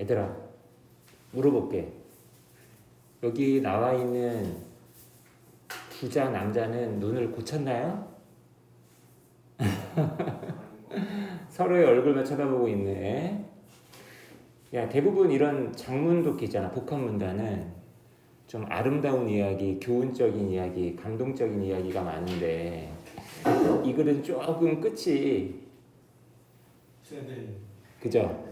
얘들아, 물어볼게. 여기 나와 있는 부자 남자는 눈을 고쳤나요? 서로의 얼굴만 쳐다보고 있네. 야, 대부분 이런 장문독 있잖아. 복합문단은 좀 아름다운 이야기, 교훈적인 이야기, 감동적인 이야기가 많은데 이 글은 조금 끝이 세대 그죠?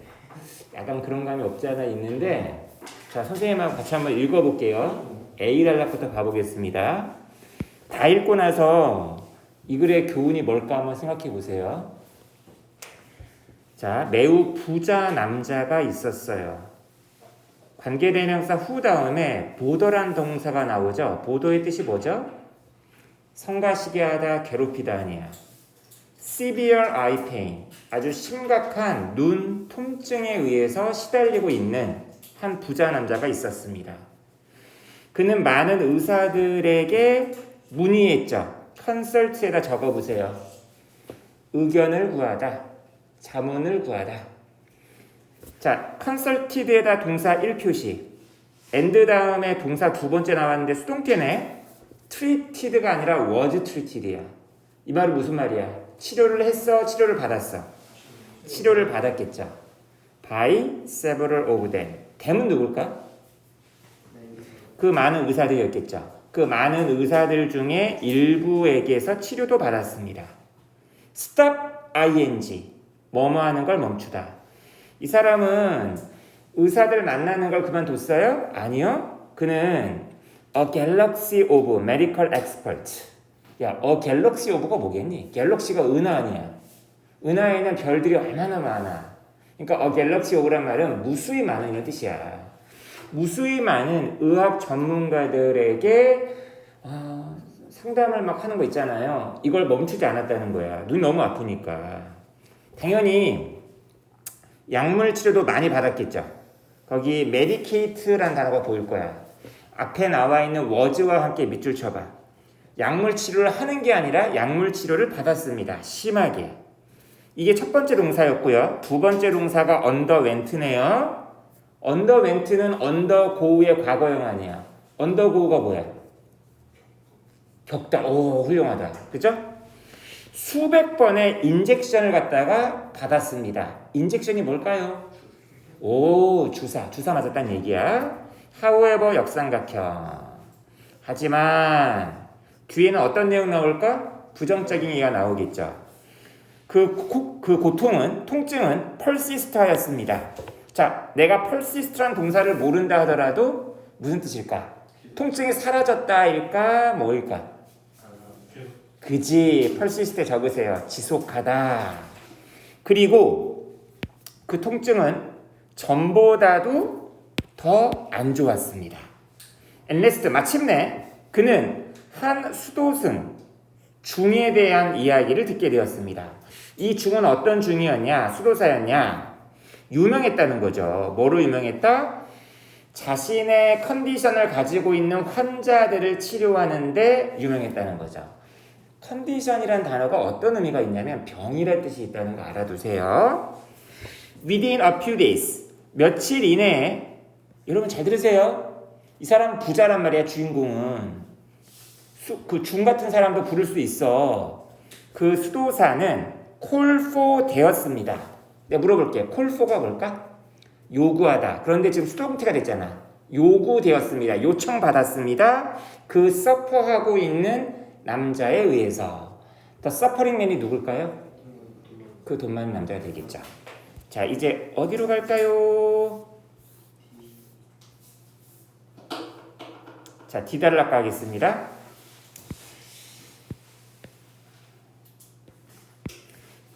약간 그런 감이 없지 않아 있는데 자 선생님하고 같이 한번 읽어볼게요. A 단락부터 봐보겠습니다. 다 읽고 나서 이 글의 교훈이 뭘까 한번 생각해 보세요. 자 매우 부자 남자가 있었어요. 관계대명사 후 다음에 보더란 동사가 나오죠. 보도의 뜻이 뭐죠? 성가시게 하다, 괴롭히다 아니야. Severe eye pain, 아주 심각한 눈 통증에 의해서 시달리고 있는 한 부자 남자가 있었습니다. 그는 많은 의사들에게 문의했죠. 컨설트에다 적어보세요. 의견을 구하다, 자문을 구하다. 자, 컨설티드에다 동사 1표시, 엔드 다음에 동사 두 번째 나왔는데 수동태네. 트리티드가 아니라 was treated야. 이 말은 무슨 말이야? 치료를 했어, 치료를 받았어. 치료를 받았겠죠. by several of them. them은 누굴까? 그 많은 의사들이었겠죠. 그 많은 의사들 중에 일부에게서 치료도 받았습니다. stop ing. 뭐뭐 하는 걸 멈추다. 이 사람은 의사들 만나는 걸 그만뒀어요? 아니요. 그는 a galaxy of medical experts. 야, 어 갤럭시 오브가 뭐겠니? 갤럭시가 은하 아니야. 은하에는 별들이 얼마나 많아. 그러니까 어 갤럭시 오브란 말은 무수히 많은 이런 뜻이야. 무수히 많은 의학 전문가들에게 어, 상담을 막 하는 거 있잖아요. 이걸 멈추지 않았다는 거야. 눈 너무 아프니까. 당연히 약물 치료도 많이 받았겠죠. 거기 메디케이트란 단어가 보일 거야. 앞에 나와 있는 워즈와 함께 밑줄 쳐봐. 약물 치료를 하는 게 아니라 약물 치료를 받았습니다. 심하게. 이게 첫 번째 동사였고요. 두 번째 동사가 언더 웬트네요. 언더 웬트는 언더 고우의 과거형 아니야. 언더 고우가 뭐야? 겪다. 오, 훌륭하다. 그죠? 수백 번의 인젝션을 갖다가 받았습니다. 인젝션이 뭘까요? 오, 주사. 주사 맞았다는 얘기야. however 역삼각형. 하지만 뒤에는 어떤 내용 나올까? 부정적인 얘기가 나오겠죠. 그, 고, 그 고통은, 통증은 펄시스트하였습니다. 자, 내가 펄시스트란 동사를 모른다 하더라도 무슨 뜻일까? 통증이 사라졌다일까? 뭐일까? 그지, 펄시스트 적으세요. 지속하다. 그리고 그 통증은 전보다도 더 안 좋았습니다. 엔레스트 마침내 그는 한 수도승 중에 대한 이야기를 듣게 되었습니다. 이 중은 어떤 중이었냐? 수도사였냐? 유명했다는 거죠. 뭐로 유명했다? 자신의 컨디션을 가지고 있는 환자들을 치료하는데 유명했다는 거죠. 컨디션이란 단어가 어떤 의미가 있냐면 병이란 뜻이 있다는 거 알아두세요. Within a few days, 며칠 이내에 여러분 잘 들으세요. 이 사람 부자란 말이야 주인공은 그중 같은 사람도 부를 수 있어. 그 수도사는 콜포 되었습니다. 내가 물어볼게. 콜포가 뭘까? 요구하다. 그런데 지금 수동태가 됐잖아. 요구되었습니다. 요청받았습니다. 그 서퍼하고 있는 남자에 의해서. 더 서퍼링맨이 누굴까요? 그 돈 많은 남자가 되겠죠. 자, 이제 어디로 갈까요? 자, 디달락 가겠습니다.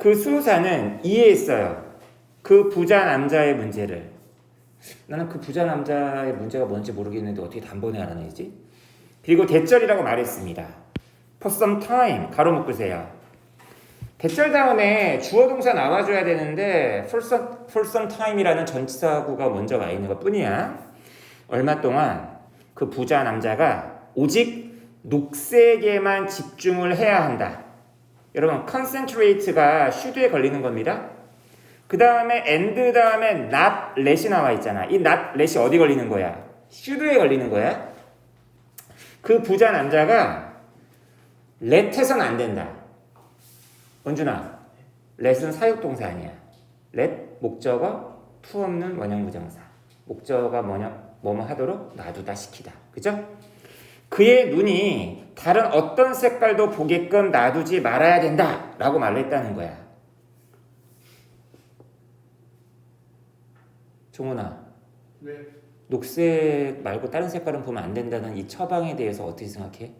그 수호사는 이해했어요. 그 부자 남자의 문제를. 나는 그 부자 남자의 문제가 뭔지 모르겠는데 어떻게 단번에 알아내지? 그리고 대절이라고 말했습니다. For some time 가로 묶으세요. 대절 다음에 주어 동사 나와줘야 되는데 for some, for some time이라는 전치사구가 먼저 와 있는 것 뿐이야. 얼마 동안 그 부자 남자가 오직 녹색에만 집중을 해야 한다. 여러분, concentrate가 should에 걸리는 겁니다. 그 다음에 and 다음에 not let이 나와 있잖아. 이 not let이 어디 걸리는 거야? should에 걸리는 거야. 그 부자 남자가 let해선 안 된다. 원준아, let은 사역동사 아니야. let 목적어 to 없는 원형 부정사. 목적어가 뭐냐? 뭐뭐 하도록 놔두다 시키다. 그죠? 그의 눈이 다른 어떤 색깔도 보게끔 놔두지 말아야 된다. 라고 말을 했다는 거야. 종훈아, 왜? 녹색 말고 다른 색깔은 보면 안 된다는 이 처방에 대해서 어떻게 생각해?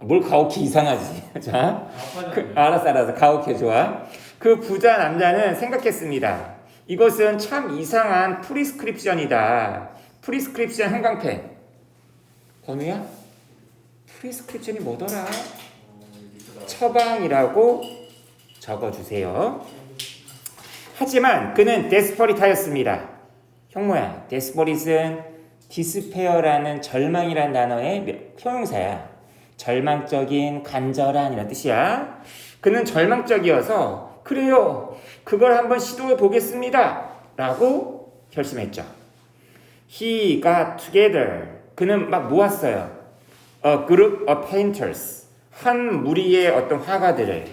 뭘 가혹히 이상하지. 자, 그. 알았어, 알았어. 가혹해, 좋아. 그 부자 남자는 생각했습니다. 이것은 참 이상한 프리스크립션이다. 프리스크립션 형광펜. 건우야? 프리스크립션이 뭐더라? 처방이라고 적어주세요. 하지만 그는 데스퍼릿하였습니다. 형모야, 데스퍼릿은 디스페어라는 절망이라는 단어의 명- 형용사야. 절망적인, 간절한 이런 뜻이야. 그는 절망적이어서 그래요. 그걸 한번 시도해 보겠습니다. 라고 결심했죠. He got together. 그는 막 모았어요. A group of painters. 한 무리의 어떤 화가들을.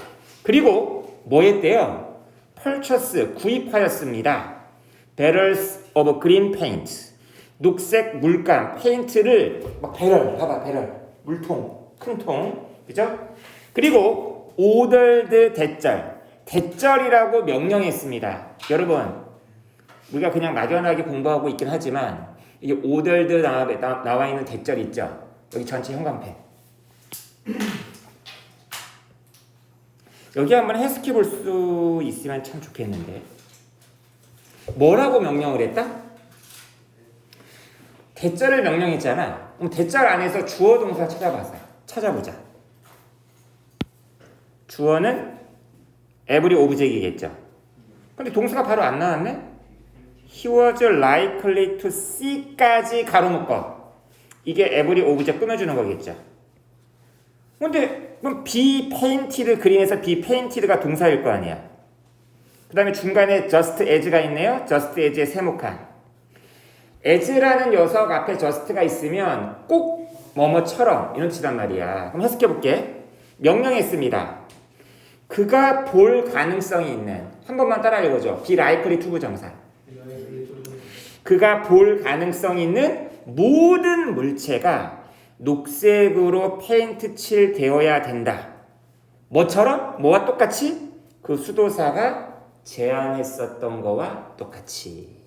그리고 뭐 했대요? purchase 구입하였습니다. barrels of green paint. 녹색 물감 페인트를 막 배럴 봐봐 배럴 물통 큰 통 그죠? 그리고 ordered 대절 대절이라고 명령했습니다. 여러분 우리가 그냥 막연하게 공부하고 있긴 하지만 이게 ordered 나와, 나- 나와 있는 대절 있죠? 여기 전체 형광펜 여기 한번 해석해 볼 수 있으면 참 좋겠는데 뭐라고 명령을 했다? 대절을 명령했잖아. 그럼 대절 안에서 주어 동사 찾아봐서 찾아보자. 주어는 every object이겠죠. 근데 동사가 바로 안 나왔네. He was likely to see까지 가로묶어. 이게 every object 끊어주는 거겠죠. 근데 그럼 be painted 그린에서 be painted가 동사일 거 아니야. 그 다음에 중간에 just as가 있네요. just as의 세모칸. as라는 녀석 앞에 just가 있으면 꼭 뭐뭐처럼 이런 뜻이란 말이야. 그럼 해석해 볼게. 명령했습니다. 그가 볼 가능성이 있는 한 번만 따라 읽어줘. be likely to 부정사. 그가 볼 가능성 있는 모든 물체가 녹색으로 페인트 칠 되어야 된다. 뭐처럼? 뭐와 똑같이? 그 수도사가 제안했었던 거와 똑같이.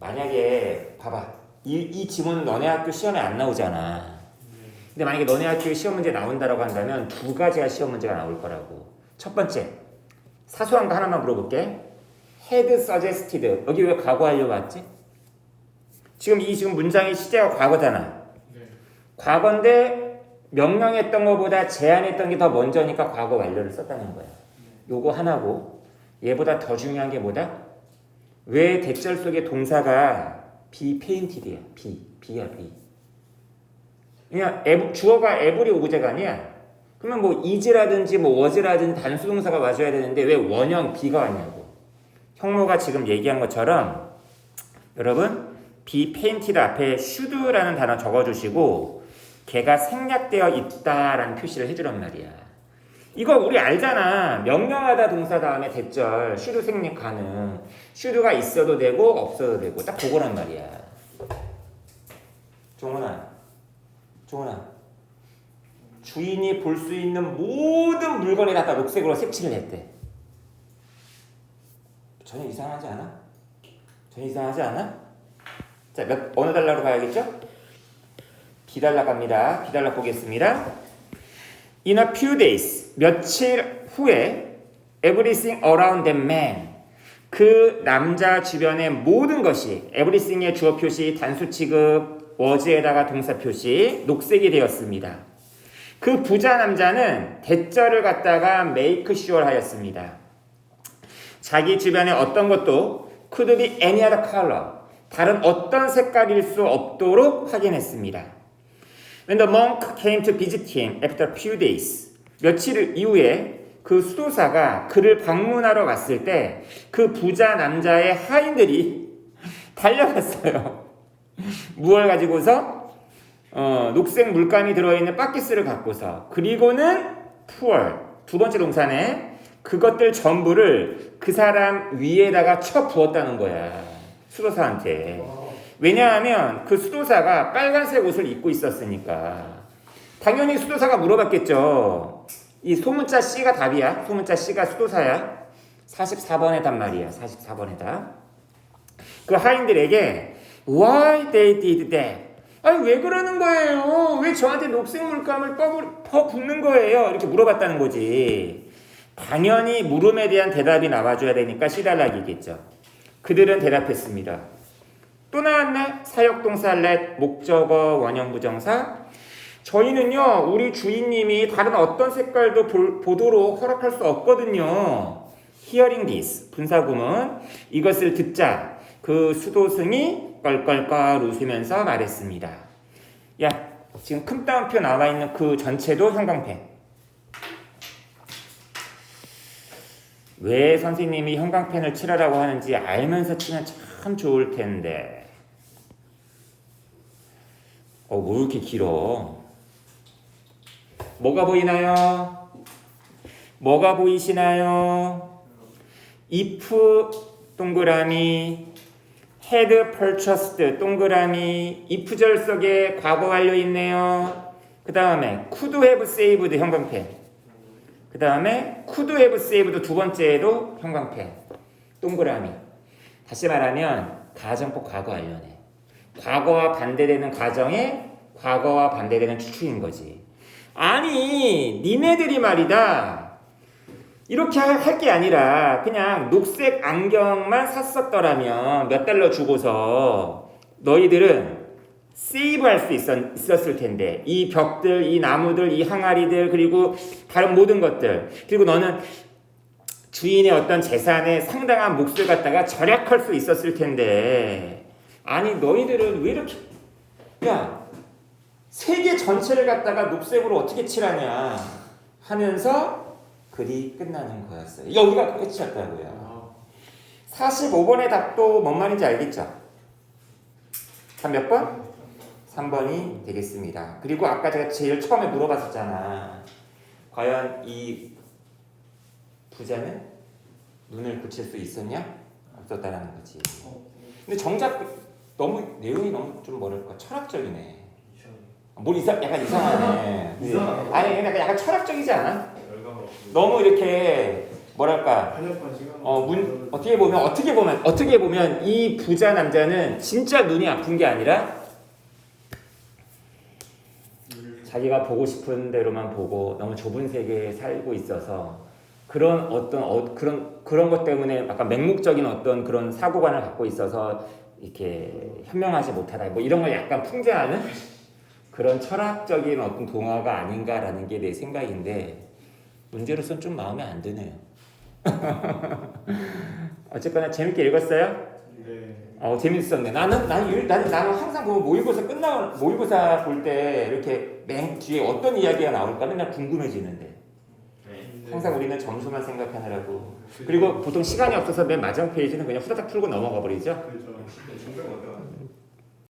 만약에 봐봐. 이, 이 지문은 너네 학교 시험에 안 나오잖아. 근데 만약에 너네 학교 시험 문제 나온다라고 한다면 두 가지가 시험 문제가 나올 거라고. 첫 번째, 사소한 거 하나만 물어볼게. Had suggested. 여기 왜 과거 하려고 왔지? 지금 이 지금 문장의 시제가 과거잖아. 네. 과거인데 명령했던 것보다 제안했던 게 더 먼저니까 과거 완료를 썼다는 거야. 요거 하나고 얘보다 더 중요한 게 뭐다? 왜 대절 속의 동사가 be painted이야. be, be야 be. 그냥 에브- 주어가 every 오브제가 아니야. 그러면 뭐 is라든지 뭐 was라든지 단수 동사가 와줘야 되는데 왜 원형 be가 왔냐고. 형모가 지금 얘기한 것처럼 여러분 painted 앞에 should라는 단어 적어주시고 걔가 생략되어 있다라는 표시를 해주란 말이야. 이거 우리 알잖아. 명령하다 동사 다음에 대절 should 생략 가능. should가 있어도 되고 없어도 되고 딱 그거란 말이야. 종훈아, 종훈아. 주인이 볼 수 있는 모든 물건에 갖다 녹색으로 색칠을 했대. 전혀 이상하지 않아? 전혀 이상하지 않아? 자, 몇, 어느 달러로 가야겠죠? 비달러 갑니다. 비달러 보겠습니다. In a few days, 며칠 후에 everything around that man, 그 남자 주변의 모든 것이 everything의 주어 표시, 단수 취급, was에다가 동사 표시, 녹색이 되었습니다. 그 부자 남자는 대절을 갖다가 make sure 하였습니다. 자기 주변에 어떤 것도 could be any other color, 다른 어떤 색깔일 수 없도록 확인했습니다. When the monk came to visit him after a few days, 며칠 이후에 그 수도사가 그를 방문하러 갔을 때 그 부자 남자의 하인들이 달려갔어요. 무얼 가지고서 어, 녹색 물감이 들어있는 바키스를 갖고서 그리고는 푸얼 두 번째 동사네 그것들 전부를 그 사람 위에다가 쳐 부었다는 거야 수도사한테 왜냐하면 그 수도사가 빨간색 옷을 입고 있었으니까 당연히 수도사가 물어봤겠죠 이 소문자 C가 답이야 소문자 C가 수도사야 44번의 답 말이야 44번의 답 그 하인들에게 Why they did that? 아니 왜 그러는 거예요? 왜 저한테 녹색 물감을 퍼, 퍼 붓는 거예요? 이렇게 물어봤다는 거지. 당연히 물음에 대한 대답이 나와줘야 되니까 시달락이겠죠. 그들은 대답했습니다. 또 나왔네? 사역동사 let 목적어 원형부정사 저희는요 우리 주인님이 다른 어떤 색깔도 볼- 보도록 허락할 수 없거든요. Hearing this 분사구문 이것을 듣자 그 수도승이 껄껄껄 웃으면서 말했습니다. 야 지금 큰 따옴표 나와 있는 그 전체도 형광펜. 왜 선생님이 형광펜을 칠하라고 하는지 알면서 치면 참 좋을 텐데. 어, 뭐 이렇게 길어? 뭐가 보이나요? 뭐가 보이시나요? if 동그라미 had purchased 동그라미 if절 속에 과거 완료 있네요. 그 다음에 could have saved 형광펜. 그 다음에 could have saved 두 번째도 형광펜. 동그라미. 다시 말하면 가정법 과거 완료네. 과거와 반대되는 과정에 과거와 반대되는 추측인 거지. 아니, 니네들이 말이다. 이렇게 할 게 아니라 그냥 녹색 안경만 샀었더라면 몇 달러 주고서 너희들은 세이브 할 수 있었을 텐데 이 벽들, 이 나무들, 이 항아리들 그리고 다른 모든 것들 그리고 너는 주인의 어떤 재산에 상당한 몫을 갖다가 절약할 수 있었을 텐데 아니 너희들은 왜 이렇게 야 세계 전체를 갖다가 녹색으로 어떻게 칠하냐 하면서 글이 끝나는 거였어요. 여기가 끝이었다고요. 45번의 답도 뭔 말인지 알겠죠? 답몇 번? 3번이 되겠습니다. 그리고 아까 제가 제일 처음에 물어봤었잖아. 과연 이 부자는 눈을 붙일 수 있었냐? 없었다라는 거지. 근데 정작 너무 내용이 너무 좀 뭐랄까 철학적이네. 뭘 이상 약간 이상하네. 이상하다. 아니 그냥 약간 철학적이지 않아? 너무 이렇게 뭐랄까 한여판 시간. 어, 문, 어떻게 보면 어떻게 보면 어떻게 보면 이 부자 남자는 진짜 눈이 아픈 게 아니라 자기가 보고 싶은 대로만 보고 너무 좁은 세계에 살고 있어서 그런 어떤 어, 그런 그런 것 때문에 약간 맹목적인 어떤 그런 사고관을 갖고 있어서 이렇게 현명하지 못하다 뭐 이런 걸 약간 풍자하는 그런 철학적인 어떤 동화가 아닌가라는 게 내 생각인데 문제로서는 좀 마음에 안 드네요. 어쨌거나 재밌게 읽었어요? 네. 어 재밌었네. 나는 나는 유- 나는 나는 항상 보면 모의고사 끝나 모의고사 볼 때 이렇게 맨 뒤에 어떤 이야기가 나올까 맨날 궁금해지는데 네. 항상 우리는 점수만 생각하느라고 그리고 보통 시간이 없어서 맨 마지막 페이지는 그냥 후다닥 풀고 넘어가 버리죠. 그렇죠. 어떤?